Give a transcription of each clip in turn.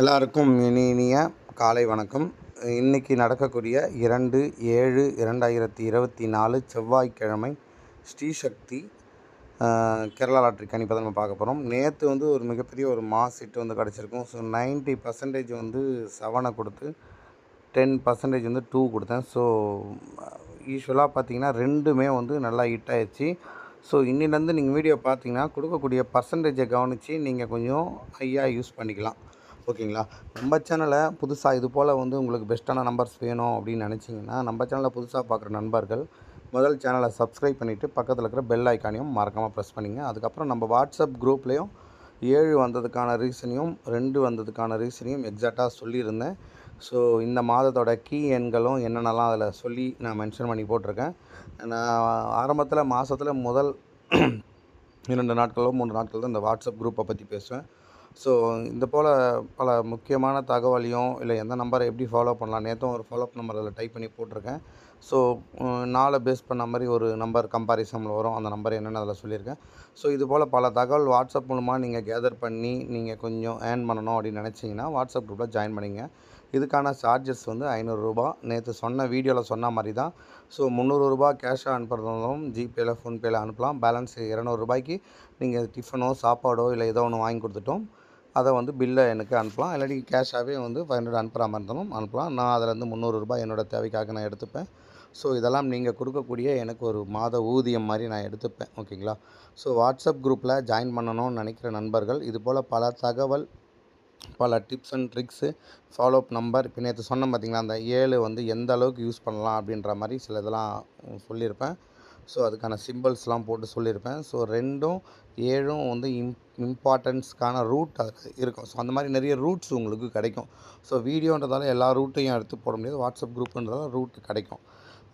எல்லாருக்கும் இனி இனிய காலை வணக்கம். இன்றைக்கி நடக்கக்கூடிய இரண்டு ஏழு இரண்டாயிரத்தி இருபத்தி நாலு செவ்வாய்க்கிழமை ஸ்ரீசக்தி கேரளா லாட்ரி கணிப்பை தான் நம்ம பார்க்க போகிறோம் நேற்று வந்து ஒரு மிகப்பெரிய ஒரு மாஸ் இட்டு வந்து கிடச்சிருக்கும். ஸோ 90% பர்சன்டேஜ் வந்து செவனை கொடுத்து டென் பர்சன்டேஜ் வந்து டூ கொடுத்தேன். ஸோ யூஸ்வலாக பார்த்தீங்கன்னா ரெண்டுமே வந்து நல்லா ஹிட் ஆயிடுச்சு ஸோ இன்னிலேருந்து நீங்கள் வீடியோ பார்த்தீங்கன்னா கொடுக்கக்கூடிய பர்சன்டேஜை கவனித்து நீங்கள் கொஞ்சம் ஹையாக யூஸ் பண்ணிக்கலாம். ஓகேங்களா? நம்ம சேனலை புதுசாக இது போல் வந்து உங்களுக்கு பெஸ்ட்டான நம்பர்ஸ் வேணும் அப்படின்னு நினச்சிங்கன்னா நம்ம சேனலை புதுசாக பார்க்குற நண்பர்கள் முதல் சேனலை சப்ஸ்கிரைப் பண்ணிவிட்டு பக்கத்தில் இருக்கிற பெல் ஐக்கானையும் மறக்காமல் ப்ரெஸ் பண்ணிங்க. அதுக்கப்புறம் நம்ம வாட்ஸ்அப் குரூப்லேயும் ஏழு வந்ததுக்கான ரீசனையும் ரெண்டு வந்ததுக்கான ரீசனையும் எக்ஸாக்டாக சொல்லியிருந்தேன். ஸோ இந்த மாதத்தோட கீ எண்களும் என்னென்னலாம் அதில் சொல்லி நான் மென்ஷன் பண்ணி போட்டிருக்கேன். நான் ஆரம்பத்தில் மாதத்தில் முதல் இரண்டு நாட்களோ மூன்று நாட்கள் தான் இந்த வாட்ஸ்அப் குரூப்பை பற்றி பேசுவேன். ஸோ இந்த போல் பல முக்கியமான தகவலையும் இல்லை எந்த நம்பரை எப்படி ஃபாலோ பண்ணலாம் நேற்றும் ஒரு ஃபாலோஅப் நம்பர் அதில் டைப் பண்ணி போட்டிருக்கேன். ஸோ நாளை பேஸ் பண்ண மாதிரி ஒரு நம்பர் கம்பாரிசனில் வரும். அந்த நம்பர் என்னென்னு அதில் சொல்லியிருக்கேன். ஸோ இது போல் பல தகவல் வாட்ஸ்அப் மூலமாக நீங்கள் கேதர் பண்ணி நீங்கள் கொஞ்சம் ஏர்ன் பண்ணணும் அப்படின்னு நினச்சிங்கன்னா வாட்ஸ்அப் குரூப்பில் ஜாயின் பண்ணிங்க. இதுக்கான சார்ஜஸ் வந்து ஐநூறுரூபா நேற்று சொன்ன வீடியோவில் சொன்ன மாதிரி தான். ஸோ முந்நூறுரூபா கேஷாக அனுப்புகிறதாலும் ஜிபேயில் ஃபோன்பேயில் அனுப்பலாம். பேலன்ஸ் இரநூறுபாய்க்கு நீங்கள் டிஃபனோ சாப்பாடோ இல்லை ஏதோ ஒன்று வாங்கி கொடுத்துட்டோம். அதை வந்து பில்லை எனக்கு அனுப்பலாம். இல்லாட்டி கேஷாகவே வந்து ஃபைவ் ஹண்ட்ரட் அனுப்புகிற மாதிரி இருந்தாலும் அனுப்பலாம். நான் அதிலேருந்து முந்நூறுரூபா என்னோடய தேவைக்காக நான் எடுத்துப்பேன். ஸோ இதெல்லாம் நீங்கள் கொடுக்கக்கூடிய எனக்கு ஒரு மாத ஊதியம் மாதிரி நான் எடுத்துப்பேன். ஓகேங்களா ஸோ வாட்ஸ்அப் குரூப்பில் ஜாயின் பண்ணணும்னு நினைக்கிற நண்பர்கள் இது போல் பல தகவல் பல tips and tricks follow up number இப்போ நேற்று சொன்னேன் பார்த்தீங்களா அந்த ஏழு வந்து எந்த அளவுக்கு யூஸ் பண்ணலாம் அப்படின்ற மாதிரி சில இதெல்லாம் சொல்லியிருப்பேன். ஸோ அதுக்கான சிம்பிள்ஸ்லாம் போட்டு சொல்லியிருப்பேன். ஸோ ரெண்டும் ஏழும் வந்து இம் இம்பார்ட்டன்ஸ்க்கான ரூட் அது இருக்கும். ஸோ அந்த மாதிரி நிறைய ரூட்ஸ் உங்களுக்கு கிடைக்கும். ஸோ வீடியோன்றதால எல்லா ரூட்டையும் எடுத்து போட முடியாது. வாட்ஸ்அப் குரூப்புன்றதால ரூட் கிடைக்கும்.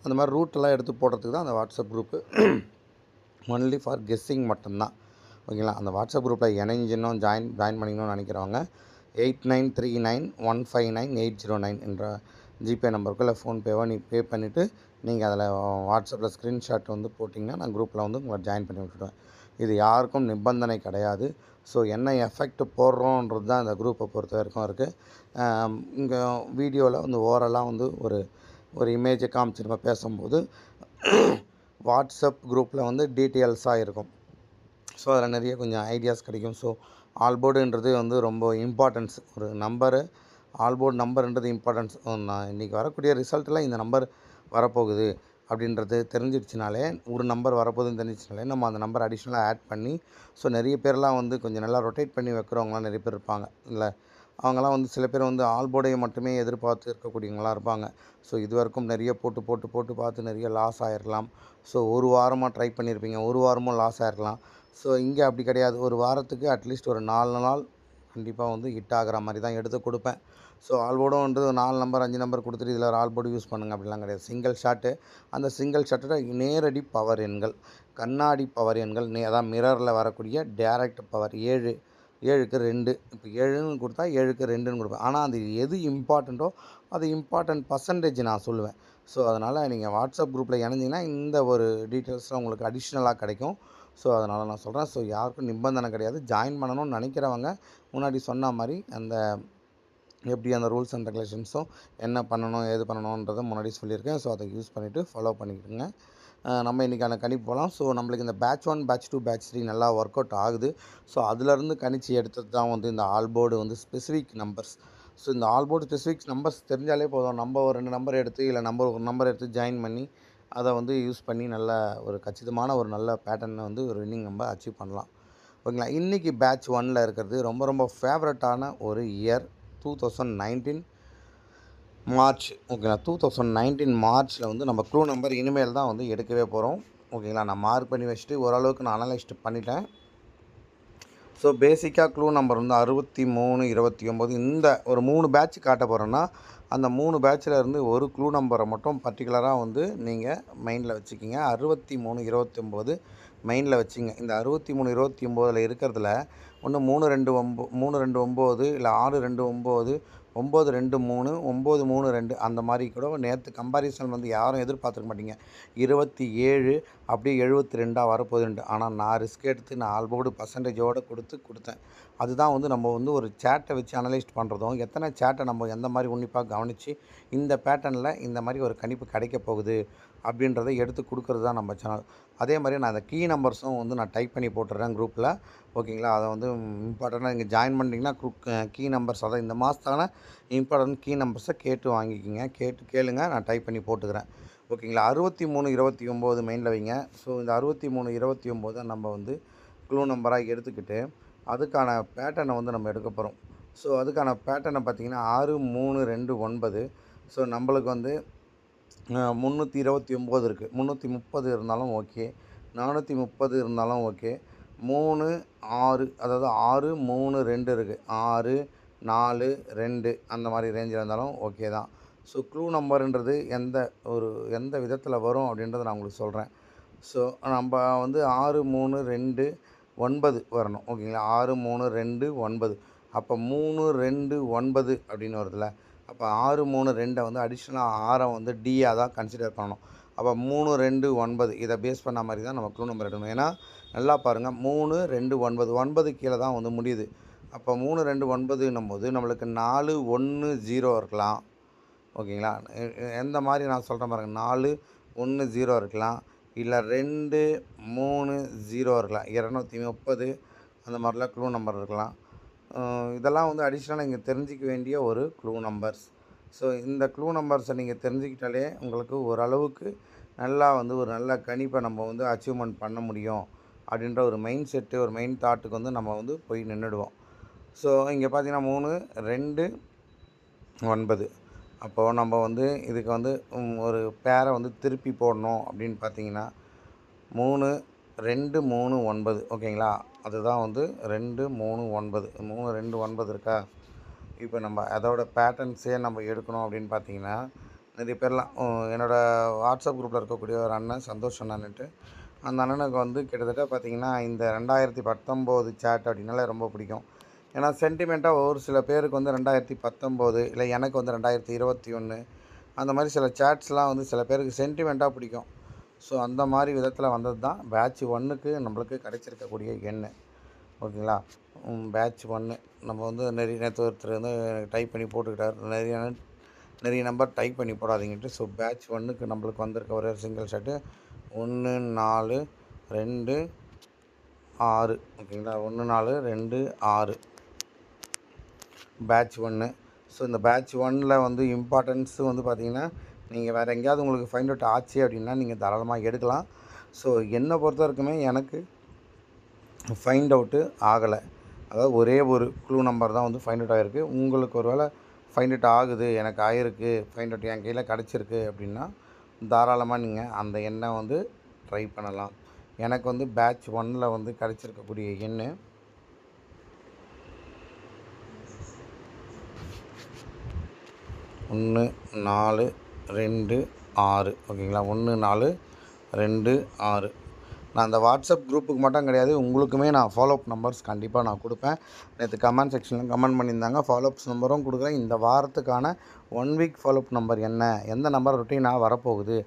அந்த மாதிரி ரூட்டெல்லாம் எடுத்து போடுறதுக்கு தான் அந்த WhatsApp group only for guessing மட்டும்தான். ஓகேங்களா அந்த வாட்ஸ்அப் குரூப்பில் இணைஞ்சினும் ஜாயின் ஜாயின் பண்ணிக்கணும்னு நினைக்கிறவங்க eight nine three nine one five nine eight zero nine என்ற ஜிபே நம்பருக்கு இல்லை ஃபோன்பேவோ நீ பே பண்ணிவிட்டு நீங்கள் அதில் வாட்ஸ்அப்பில் ஸ்க்ரீன்ஷாட் வந்து போட்டிங்கன்னா நான் குரூப்பில் வந்து உங்களை ஜாயின் பண்ணி விட்டுடுவேன் இது யாருக்கும் நிபந்தனை கிடையாது. ஸோ என்ன எஃபெக்ட் போடுறோன்றது தான் இந்த குரூப்பை பொறுத்த வரைக்கும் இருக்குது இங்கே வீடியோவில் வந்து ஓரலாக வந்து ஒரு ஒரு இமேஜை காமிச்சு நம்ம பேசும்போது வாட்ஸ்அப் குரூப்பில் வந்து டீட்டெயில்ஸாக இருக்கும். ஸோ அதில் நிறைய கொஞ்சம் ஐடியாஸ் கிடைக்கும். ஸோ ஆல்போர்டுன்றது வந்து ரொம்ப இம்பார்ட்டன்ஸ். ஒரு நம்பரு ஆல்போர்டு நம்பர்ன்றது இம்பார்ட்டன்ஸ். நான் இன்றைக்கி வரக்கூடிய ரிசல்ட்டில் இந்த நம்பர் வரப்போகுது அப்படின்றது தெரிஞ்சிடுச்சுனாலே ஒரு நம்பர் வரப்போகுதுன்னு தெரிஞ்சிச்சுனாலே நம்ம அந்த நம்பர் அடிஷ்னலாக ஆட் பண்ணி ஸோ நிறைய பேர்லாம் வந்து கொஞ்சம் நல்லா ரொட்டேட் பண்ணி வைக்கிறவங்களாம் நிறைய பேர் இருப்பாங்க இல்லை? அவங்களாம் வந்து சில பேர் வந்து ஆல்போர்டை மட்டுமே எதிர்பார்த்து இருக்கக்கூடியவங்களாம் இருப்பாங்க. ஸோ இது வரைக்கும் நிறைய போட்டு போட்டு போட்டு பார்த்து நிறைய லாஸ் ஆகிருக்கலாம் ஸோ ஒரு வாரமாக ட்ரை பண்ணியிருப்பீங்க ஒரு வாரமும் லாஸ் ஆகிருக்கலாம் ஸோ இங்கே அப்படி கிடையாது. ஒரு வாரத்துக்கு அட்லீஸ்ட் ஒரு நாலு நாள் கண்டிப்பாக வந்து ஹிட் ஆகிற மாதிரி தான் எடுத்து கொடுப்பேன். ஸோ ஆல்போர்டுன்றது நாலு நம்பர் அஞ்சு நம்பர் கொடுத்துட்டு இதில் ஒரு ஆல்போர்டு யூஸ் பண்ணுங்க. அப்படிலாம் கிடையாது. சிங்கிள் ஷாட்டு அந்த சிங்கிள் ஷாட்டோட நேரடி பவர் எண்கள். கண்ணாடி பவர் எண்கள். நே அதான் மிரரில் வரக்கூடிய டேரக்ட் பவர் ஏழு ஏழுக்கு ரெண்டு. இப்போ ஏழுன்னு கொடுத்தா ஏழுக்கு ரெண்டுன்னு கொடுப்பேன். ஆனால் அது எது இம்பார்ட்டண்ட்டோ அது இம்பார்ட்டன்ட் பர்சன்டேஜ் நான் சொல்லுவேன். ஸோ அதனால் நீங்கள் வாட்ஸ்அப் குரூப்பில் இணைஞ்சிங்கன்னா இந்த ஒரு டீட்டெயில்ஸ்லாம் உங்களுக்கு அடிஷ்னலாக கிடைக்கும். ஸோ அதனால் நான் சொல்கிறேன் ஸோ யாருக்கும் நிபந்தனை கிடையாது. ஜாயின் பண்ணணும்னு நினைக்கிறவங்க முன்னாடி சொன்ன மாதிரி அந்த எப்படி அந்த ரூல்ஸ் அண்ட் ரெகுலேஷன்ஸும் என்ன பண்ணணும் ஏது பண்ணணுன்றதை முன்னாடி சொல்லியிருக்கேன். ஸோ அதை யூஸ் பண்ணிவிட்டு ஃபாலோ பண்ணிக்கிட்டுங்க நம்ம இன்றைக்கான கணிப்பு போகலாம் ஸோ நம்மளுக்கு இந்த batch one batch two batch three நல்லா ஒர்க் அவுட் ஆகுது. ஸோ அதுலேருந்து கணிச்சு எடுத்தது தான் வந்து இந்த ஆல்போர்டு வந்து ஸ்பெசிஃபிக் நம்பர்ஸ் ஸோ இந்த ஆல்போர்டு ஸ்பெசிஃபிக் நம்பர்ஸ் தெரிஞ்சாலே போதும். நம்ம ஒரு ரெண்டு நம்பர் எடுத்து இல்லை நம்பர் ஒரு நம்பர் எடுத்து ஜாயின் பண்ணி அதை வந்து யூஸ் பண்ணி நல்ல ஒரு கச்சிதமான ஒரு நல்ல பேட்டர்னை வந்து ஒரு வின்னிங் நம்ம அச்சீவ் பண்ணலாம். ஓகேங்களா? இன்றைக்கி பேட்ச் ஒனில் இருக்கிறது ரொம்ப ரொம்ப ஃபேவரட்டான ஒரு year two thousand nineteen March ஓகேங்களா டூ தௌசண்ட் நைன்டீன் மார்ச்சில் வந்து நம்ம க்ளூ நம்பர் இனிமேல் தான் வந்து எடுக்கவே போகிறோம் ஓகேங்களா? நான் மார்க் பண்ணி வச்சுட்டு ஓரளவுக்கு நான் அனலைஸ்ட் பண்ணிட்டேன். ஸோ பேசிக்காக க்ளூ நம்பர் வந்து அறுபத்தி மூணு இருபத்தி ஒம்பது இந்த ஒரு மூணு பேட்ச் காட்ட போகிறேன்னா அந்த மூணு பேட்சில் இருந்து ஒரு க்ளூ நம்பரை மட்டும் பர்டிகுலராக வந்து நீங்கள் மைண்டில் வச்சுக்கிங்க. அறுபத்தி மூணு இருபத்தி ஒம்பது மைண்டில் வச்சுங்க. இந்த அறுபத்தி மூணு இருபத்தி ஒம்போதில் இருக்கிறதுல ஒன்று மூணு ரெண்டு ஒம்போ மூணு ரெண்டு ஒம்பது இல்லை ஆறு ரெண்டு ஒம்பது ஒம்பது ரெண்டு மூணு ஒம்பது மூணு ரெண்டு அந்த மாதிரி கூட நேற்று கம்பாரிசன் வந்து யாரும் எதிர்பார்த்துருக்க மாட்டீங்க. இருபத்தி ஏழு அப்படியே எழுபத்தி ரெண்டாக வரப்போகுதுன்ட்டு. ஆனால் நான் ரிஸ்க் எடுத்து நான் ஆல்போர்டு பர்சன்டேஜோடு கொடுத்து கொடுத்தேன். அதுதான் வந்து நம்ம வந்து ஒரு சேட்டை வச்சு அனலைஸ் பண்ணுறதும் எத்தனை சேட்டை நம்ம எந்த மாதிரி உன்னிப்பாக கவனித்து இந்த பேட்டர்னில் இந்த மாதிரி ஒரு கணிப்பு கிடைக்க போகுது அப்படின்றத எடுத்து கொடுக்குறது தான் நம்ம சேனல் அதே மாதிரி நான் அந்த கீ நம்பர்ஸும் வந்து நான் டைப் பண்ணி போட்டுடுறேன் குரூப்பில் ஓகேங்களா அதை வந்து இம்பார்ட்டண்ட்டாக நீங்கள் ஜாயின் பண்ணிட்டீங்கன்னா குரூப் கீ நம்பர்ஸ் அதான் இந்த மாதத்தான இம்பார்ட்டன்ட் கீ நம்பர்ஸை கேட்டு வாங்கிக்கிங்க. கேட்டு கேளுங்க. நான் டைப் பண்ணி போட்டுக்கிறேன். ஓகேங்களா? அறுபத்தி மூணு இருபத்தி ஒம்பது மெயினில் வைங்க. ஸோ இந்த அறுபத்தி மூணு இருபத்தி ஒம்போதை நம்ம வந்து க்ளூ நம்பராக எடுத்துக்கிட்டு அதுக்கான பேட்டர்னை வந்து நம்ம எடுக்க போகிறோம் ஸோ அதுக்கான பேட்டர்னை பார்த்திங்கன்னா ஆறு மூணு ரெண்டு ஒன்பது. ஸோ நம்மளுக்கு வந்து முந்நூற்றி இருபத்தி ஒம்பது இருக்குது முந்நூற்றி முப்பது இருந்தாலும் ஓகே. நானூற்றி முப்பது இருந்தாலும் ஓகே. மூணு ஆறு அதாவது ஆறு மூணு ரெண்டு இருக்குது ஆறு நாலு ரெண்டு அந்த மாதிரி ரேஞ்சில் இருந்தாலும் ஓகே தான். ஸோ க்ளூ நம்பருன்றது எந்த ஒரு எந்த விதத்தில் வரும் அப்படின்றத நான் உங்களுக்கு சொல்கிறேன் ஸோ நம்ம வந்து ஆறு மூணு ரெண்டு ஒன்பது வரணும். ஓகேங்களா? ஆறு மூணு ரெண்டு ஒன்பது. அப்போ மூணு ரெண்டு ஒன்பது அப்படின்னு வருதுல்ல? அப்போ ஆறு மூணு ரெண்டை வந்து அடிஷ்னலாக ஆறை வந்து டியாக தான் கன்சிடர் பண்ணணும். அப்போ மூணு ரெண்டு ஒன்பது இதை பேஸ் பண்ண மாதிரி தான் நம்ம க்ளூ நம்பர் எடுக்கணும். ஏன்னா நல்லா பாருங்கள் மூணு ரெண்டு ஒன்பது. ஒன்பது கீழே தான் வந்து முடியுது. அப்போ மூணு ரெண்டு ஒன்பதுன்னும் போது நம்மளுக்கு நாலு ஒன்று ஜீரோ இருக்கலாம். ஓகேங்களா? எந்த மாதிரி நான் சொல்கிறேன் பாருங்கள் நாலு ஒன்று ஜீரோ இருக்கலாம். இல்லை ரெண்டு மூணு ஜீரோ இருக்கலாம். இரநூத்தி முப்பது அந்த மாதிரிலாம் க்ளூ நம்பர் இருக்கலாம். இதெல்லாம் வந்து அடிஷ்னலாக நீங்கள் தெரிஞ்சிக்க வேண்டிய ஒரு க்ளூ நம்பர்ஸ் ஸோ இந்த க்ளூ நம்பர்ஸை நீங்கள் தெரிஞ்சுக்கிட்டாலே உங்களுக்கு ஓரளவுக்கு நல்லா வந்து ஒரு நல்ல கணிப்பை நம்ம வந்து அச்சீவ்மெண்ட் பண்ண முடியும். அப்படின்ற ஒரு மைண்ட் செட்டு ஒரு மெயின் தாட்டுக்கு வந்து நம்ம வந்து போய் நின்றுடுவோம் ஸோ இங்கே பார்த்தீங்கன்னா மூணு ரெண்டு ஒன்பது. அப்போது நம்ம வந்து இதுக்கு வந்து ஒரு பேரை வந்து திருப்பி போடணும் அப்படின்னு பார்த்தீங்கன்னா மூணு ரெண்டு மூணு ஒன்பது ஓகேங்களா? அதுதான் வந்து ரெண்டு மூணு ஒன்பது. மூணு ரெண்டு ஒன்பது இருக்கா? இப்போ நம்ம அதோட பேட்டர்ன்ஸே நம்ம எடுக்கணும் அப்படின்னு பார்த்தீங்கன்னா நிறைய பேர்லாம் என்னோடய வாட்ஸ்அப் குரூப்பில் இருக்கக்கூடிய ஒரு அண்ணன் சந்தோஷ் அண்ணன்ட்டு அந்த அண்ணனுக்கு வந்து கிட்டத்தட்ட பார்த்தீங்கன்னா இந்த ரெண்டாயிரத்தி பத்தொம்போது சேட் அப்படின்னாலே ரொம்ப பிடிக்கும். ஏன்னா சென்டிமெண்ட்டாக ஒரு சில பேருக்கு வந்து ரெண்டாயிரத்தி பத்தொம்போது இல்லை எனக்கு வந்து ரெண்டாயிரத்தி இருபத்தி ஒன்று அந்த மாதிரி சில சேட்ஸ்லாம் வந்து சில பேருக்கு சென்டிமெண்ட்டாக பிடிக்கும். ஸோ அந்த மாதிரி விதத்தில் வந்தது தான் பேட்ச் ஒன்றுக்கு நம்மளுக்கு கிடைச்சிருக்கக்கூடிய எண் ஓகேங்களா? பேட்ச் ஒன்று நம்ம வந்து நிறைய நேற்று ஒருத்தர் வந்து டைப் பண்ணி போட்டுக்கிட்டார். நிறைய நிறைய நம்பர் டைப் பண்ணி போடாதீங்கன்ட்டு. ஸோ பேட்ச் ஒன்றுக்கு நம்மளுக்கு வந்திருக்க ஒரே சிங்கிள் ஷர்ட்டு ஒன்று நாலு ரெண்டு ஆறு. ஓகேங்களா? ஒன்று நாலு ரெண்டு ஆறு. பேட்ச் ஒன்று ஸோ இந்த பேட்ச் ஒன்னில் வந்து இம்பார்ட்டன்ஸு வந்து பார்த்தீங்கன்னா நீங்கள் வேறு எங்கேயாவது உங்களுக்கு ஃபைண்ட் அவுட் ஆச்சு அப்படின்னா நீங்கள் தாராளமாக எடுக்கலாம். ஸோ என்னை பொறுத்த வரைக்குமே எனக்கு ஃபைண்ட் அவுட்டு ஆகலை. அதாவது ஒரே ஒரு க்ளூ நம்பர் தான் வந்து ஃபைண்ட் அவுட் ஆகிருக்கு உங்களுக்கு ஒரு வேளை ஃபைண்ட் அவுட் ஆகுது எனக்கு ஆகிருக்கு ஃபைண்ட் அவுட் என் கையில் கிடச்சிருக்கு அப்படின்னா தாராளமாக நீங்கள் அந்த எண்ணை வந்து ட்ரை பண்ணலாம். எனக்கு வந்து பேட்ச் ஒன்னில் வந்து கிடச்சிருக்கக்கூடிய எண்ணு ஒன்று நாலு ரெண்டு ஆறு. ஓகேங்களா? ஒன்று நாலு ரெண்டு ஆறு. நான் அந்த வாட்ஸ்அப் குரூப்புக்கு மட்டும் கிடையாது உங்களுக்குமே நான் ஃபாலோஅப் நம்பர்ஸ் கண்டிப்பாக நான் கொடுப்பேன். நேற்று கமெண்ட் செக்ஷனில் கமெண்ட் பண்ணியிருந்தாங்க ஃபாலோஅப்ஸ் நம்பரும் கொடுக்குறேன் இந்த வாரத்துக்கான ஒன் வீக் ஃபாலோஅப் நம்பர் என்ன? எந்த நம்பர் ரொட்டீனாக வரப்போகுது?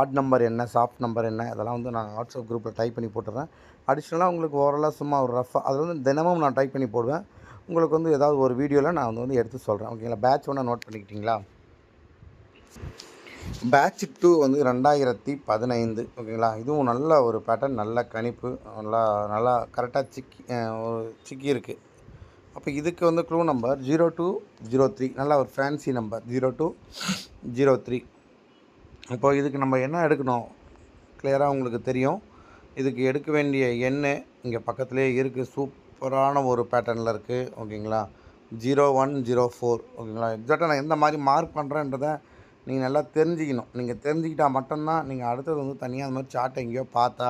ஆட் நம்பர் என்ன? சாஃப்ட் நம்பர் என்ன? இதெல்லாம் வந்து நான் வாட்ஸ்அப் குரூப்பில் டைப் பண்ணி போட்டுறேன். அடிஷ்னலாக உங்களுக்கு ஓரளவு சும்மா ஒரு ரஃபாக அதில் வந்து தினமும் நான் டைப் பண்ணி போடுவேன். உங்களுக்கு வந்து ஏதாவது ஒரு வீடியோவில் நான் வந்து எடுத்து சொல்கிறேன் ஓகேங்களா? பேட்ச் ஒன்று நோட் பண்ணிக்கிட்டிங்களா? பேட்ச் டூ வந்து ரெண்டாயிரத்தி பதினைந்து ஓகேங்களா இதுவும் நல்ல ஒரு பேட்டர்ன் நல்ல கணிப்பு நல்லா நல்லா கரெக்டாக சிக்கி ஒரு சிக்கி இருக்குது அப்போ இதுக்கு வந்து clue number zero two zero three நல்லா ஒரு fancy number zero two zero three இப்போ இதுக்கு நம்ம என்ன எடுக்கணும்? கிளியராக உங்களுக்கு தெரியும். இதுக்கு எடுக்க வேண்டிய எண்ணெய் இங்கே பக்கத்துலேயே இருக்குது சூப்பரான ஒரு பேட்டர்னில் இருக்குது ஓகேங்களா ஜீரோ ஒன் ஜீரோ ஃபோர் ஓகேங்களா எக்ஸாக்டாக நான் எந்த மாதிரி மார்க் பண்ணுறேன்றதை நீங்கள் நல்லா தெரிஞ்சுக்கணும். நீங்கள் தெரிஞ்சுக்கிட்டால் மட்டும்தான் நீங்கள் அடுத்தது வந்து தனியாக அந்த மாதிரி சார்ட்டை எங்கேயோ பார்த்தா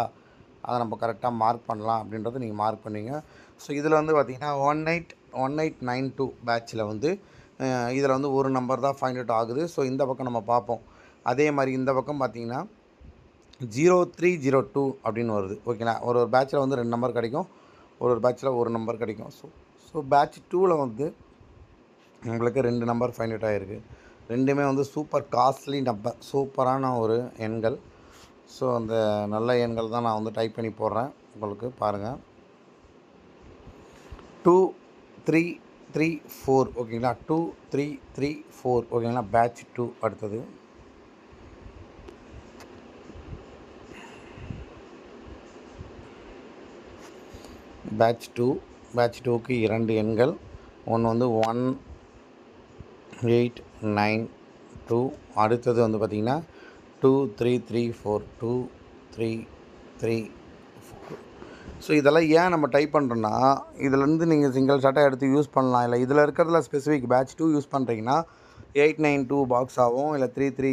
அதை நம்ம கரெக்டாக மார்க் பண்ணலாம் அப்படின்றத நீங்கள் மார்க் பண்ணுவீங்க. ஸோ இதில் வந்து பார்த்திங்கன்னா one eight one eight nine two பேட்சில் வந்து இதில் வந்து ஒரு நம்பர் தான் ஃபைண்ட் அவுட் ஆகுது. ஸோ இந்த பக்கம் நம்ம பார்ப்போம். அதே மாதிரி இந்த பக்கம் பார்த்தீங்கன்னா ஜீரோ த்ரீ ஜீரோ டூ அப்படின்னு வருது. ஓகேங்களா ஒரு ஒரு பேட்சில் வந்து ரெண்டு நம்பர் கிடைக்கும். ஒரு ஒரு பேட்சில் ஒரு நம்பர் கிடைக்கும். ஸோ ஸோ பேட்ச் டூவில் வந்து உங்களுக்கு ரெண்டு நம்பர் ஃபைண்ட் அவுட் ஆகிருக்கு ரெண்டுமே வந்து சூப்பர் காஸ்ட்லி நம்பர் சூப்பரான ஒரு எண்கள். ஸோ அந்த நல்ல எண்கள் தான் நான் வந்து டைப் பண்ணி போடுறேன். உங்களுக்கு பாருங்கள் டூ த்ரீ த்ரீ ஃபோர் ஓகேங்களா டூ த்ரீ த்ரீ ஃபோர் ஓகேங்களா பேட்ச் டூ அடுத்தது. பேட்ச் டூ பேட்ச் டூக்கு இரண்டு எண்கள். ஒன்று வந்து ஒன் எயிட் நைன் டூ. அடுத்தது வந்து பார்த்திங்கன்னா two three three four two three three four. So இதெல்லாம் ஏன் நம்ம டைப் பண்ணுறோன்னா இதுலேருந்து நீங்கள் சிங்கிள் ஷாட்டாக எடுத்து யூஸ் பண்ணலாம். இல்லை இதில் இருக்கிறதுல ஸ்பெசிஃபிக் பேட்ச் டூ யூஸ் பண்ணுறீங்கன்னா எயிட் நைன் டூ பாக்ஸாகவும் இல்லை three three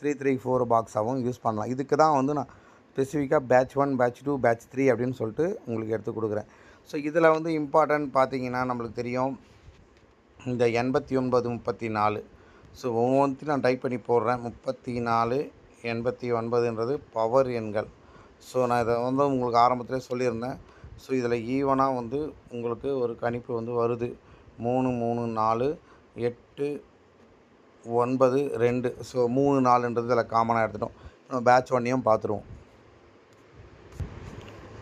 three three four பாக்ஸாகவும் use பண்ணலாம். இதுக்கு தான் வந்து நான் ஸ்பெசிஃபிக்காக batch one batch two batch three அப்படின்னு சொல்லிட்டு உங்களுக்கு எடுத்து கொடுக்குறேன். ஸோ இதில் வந்து இம்பார்ட்டன்ட் பார்த்தீங்கன்னா நம்மளுக்கு தெரியும் இந்த எண்பத்தி ஒன்பது முப்பத்தி நாலு. ஸோ ஒவ்வொன்றையும் நான் டைப் பண்ணி போடுறேன். முப்பத்தி நாலு எண்பத்தி ஒன்பதுன்றது பவர் எண்கள். ஸோ நான் இதை வந்து உங்களுக்கு ஆரம்பத்திலே சொல்லியிருந்தேன். ஸோ இதில் ஈவனாக வந்து உங்களுக்கு ஒரு கணிப்பு வந்து வருது. மூணு மூணு நாலு எட்டு ஒன்பது ரெண்டு. ஸோ மூணு நாலுன்றது இதில் காமனாக எடுத்துட்டோம். நம்ம பேட்ச் ஒன்னையும் பார்த்துருவோம்.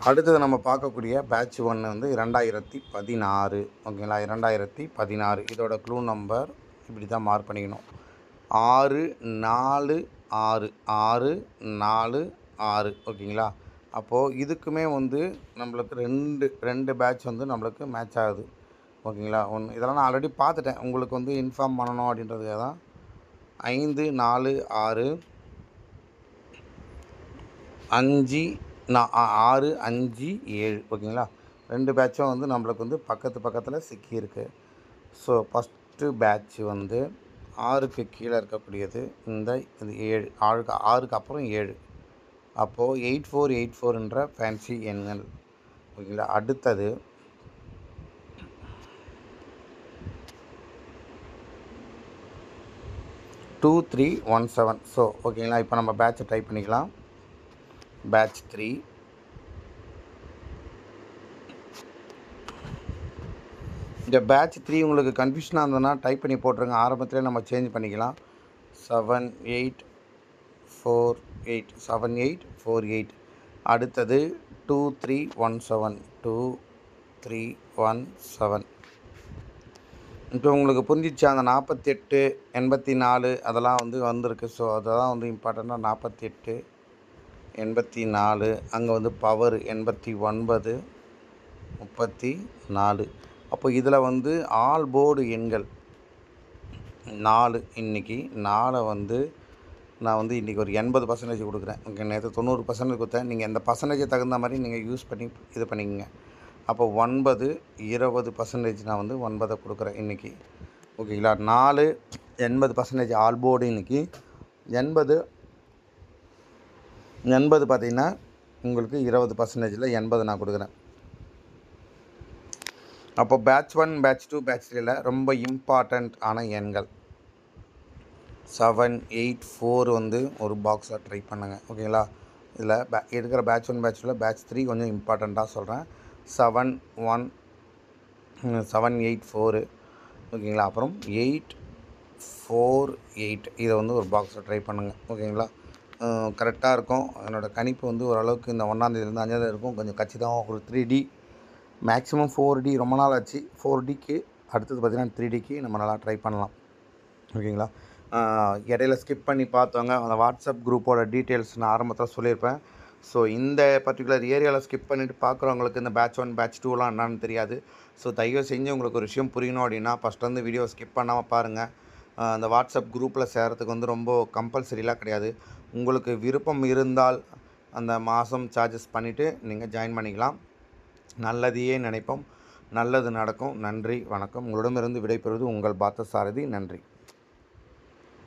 அடுத்தது நம்ம பார்க்கக்கூடிய பேட்ச் ஒன்று வந்து இரண்டாயிரத்தி பதினாறு. ஓகேங்களா? இரண்டாயிரத்தி பதினாறு. இதோட க்ளூ நம்பர் இப்படி தான் மார்க் பண்ணிக்கணும். ஆறு நாலு ஆறு ஆறு நாலு ஆறு. ஓகேங்களா? அப்போது இதுக்குமே வந்து நம்மளுக்கு ரெண்டு ரெண்டு பேட்ச் வந்து நம்மளுக்கு மேட்ச் ஆகுது. ஓகேங்களா? ஒன்று இதெல்லாம் நான் ஆல்ரெடி பார்த்துட்டேன். உங்களுக்கு வந்து இன்ஃபார்ம் பண்ணணும் அப்படின்றதுக்காக தான். ஐந்து நாலு ஆறு அஞ்சு நான் ஆறு அஞ்சு ஏழு. ஓகேங்களா? ரெண்டு பேட்சும் வந்து நம்மளுக்கு வந்து பக்கத்து பக்கத்தில் சிக்கியிருக்கு. ஸோ ஃபஸ்ட்டு பேட்ச் வந்து ஆறுக்கு கீழே இருக்கக்கூடியது. இந்த இது ஏழு ஆறுக்கு ஆறுக்கு அப்புறம் ஏழு. அப்போது எயிட் ஃபோர் எயிட் ஃபோர்ன்ற ஃபேன்சி எண்கள். ஓகேங்களா? அடுத்தது two three one seven so ஓகேங்களா? இப்போ நம்ம பேட்சை டைப் பண்ணிக்கலாம். பேட்ச் த்ரீ இந்த பேட்ச் த்ரீ உங்களுக்கு கன்ஃபியூஷனாக இருந்ததுன்னா டைப் பண்ணி போட்டுருங்க. ஆரம்பத்திலே நம்ம சேஞ்ச் பண்ணிக்கலாம். Seven eight four eight seven eight four eight அடுத்தது two three one seven two three one seven இப்போ உங்களுக்கு புரிஞ்சிச்சு அந்த நாற்பத்தெட்டு எண்பத்தி நாலு அதெல்லாம் வந்து வந்திருக்கு. ஸோ அதெல்லாம் வந்து இம்பார்ட்டண்ட்டாக நாற்பத்தெட்டு எண்பத்தி நாலு அங்கே வந்து பவர் எண்பத்தி ஒன்பது முப்பத்தி நாலு. அப்போ இதில் வந்து ஆல் போர்டு எண்கள். நாலு இன்றைக்கி நாலை வந்து நான் வந்து இன்றைக்கி ஒரு எண்பது பர்சன்டேஜ் கொடுக்குறேன். ஓகே நேற்று தொண்ணூறு பர்சன்டேஜ் கொடுத்தேன். நீங்கள் அந்த பர்சன்டேஜ் தகுந்த மாதிரி நீங்கள் யூஸ் பண்ணி இது பண்ணிக்கங்க. அப்போ ஒன்பது இருபது பர்சன்டேஜ் நான் வந்து ஒன்பதை கொடுக்குறேன் இன்றைக்கி ஓகேங்களா நாலு எண்பது பர்சன்டேஜ் ஆல் போர்டு இன்றைக்கி எண்பது எண்பது பார்த்திங்கன்னா உங்களுக்கு இருபது பர்சன்டேஜில் எண்பது நான் கொடுக்குறேன். அப்போ batch one batch two batch த்ரீல ரொம்ப இம்பார்ட்டண்ட் ஆன எண்கள். செவன் எயிட் ஃபோர் வந்து ஒரு பாக்ஸாக ட்ரை பண்ணுங்கள் ஓகேங்களா இதில் பே இருக்கிற பேட்ச் ஒன் பேட்ச் டூவில் பேட்ச் த்ரீ கொஞ்சம் இம்பார்ட்டண்ட்டாக சொல்கிறேன் seven one seven eight four ஓகேங்களா அப்புறம் எயிட் ஃபோர் எயிட் இதை வந்து ஒரு பாக்ஸில் ட்ரை பண்ணுங்கள் ஓகேங்களா கரெக்டாக இருக்கும். என்னோடய கணிப்பு வந்து ஓரளவுக்கு இந்த ஒன்றாந்தேதிலேருந்து அஞ்சாந்தேதி இருக்கும் கொஞ்சம் கச்சிதமாக ஒரு three D maximum four D ரொம்ப நாள் ஆச்சு ஃபோர் டிக்கு அடுத்தது பார்த்திங்கன்னா த்ரீ டிக்கு நம்ம நல்லா ட்ரை பண்ணலாம். ஓகேங்களா? இடையில ஸ்கிப் பண்ணி பார்த்தவங்க அந்த வாட்ஸ்அப் குரூப்போட டீட்டெயில்ஸ் நான் ஆரம்பத்தில் சொல்லியிருப்பேன். ஸோ இந்த பர்டிகுலர் ஏரியாவில் ஸ்கிப் பண்ணிவிட்டு பார்க்குறவங்களுக்கு இந்த பேட்ச் ஒன் பேட்ச் டூலாம் என்னான்னு தெரியாது. ஸோ தயவு செஞ்சு உங்களுக்கு ஒரு விஷயம் புரியணும் அப்படின்னா ஃபஸ்ட்டு வந்து வீடியோ ஸ்கிப் பண்ணாமல் பாருங்கள் அந்த வாட்ஸ்அப் குரூப்பில் சேர்கிறதுக்கு வந்து ரொம்ப கம்பல்சரிலாம் கிடையாது. உங்களுக்கு விருப்பம் இருந்தால் அந்த மாதம் சார்ஜஸ் பண்ணிவிட்டு நீங்கள் ஜாயின் பண்ணிக்கலாம். நல்லதையே நினைப்போம். நல்லது நடக்கும். நன்றி. வணக்கம். உங்களிடமிருந்து விடைபெறுவது உங்கள் பார்த்த சாரதி நன்றி.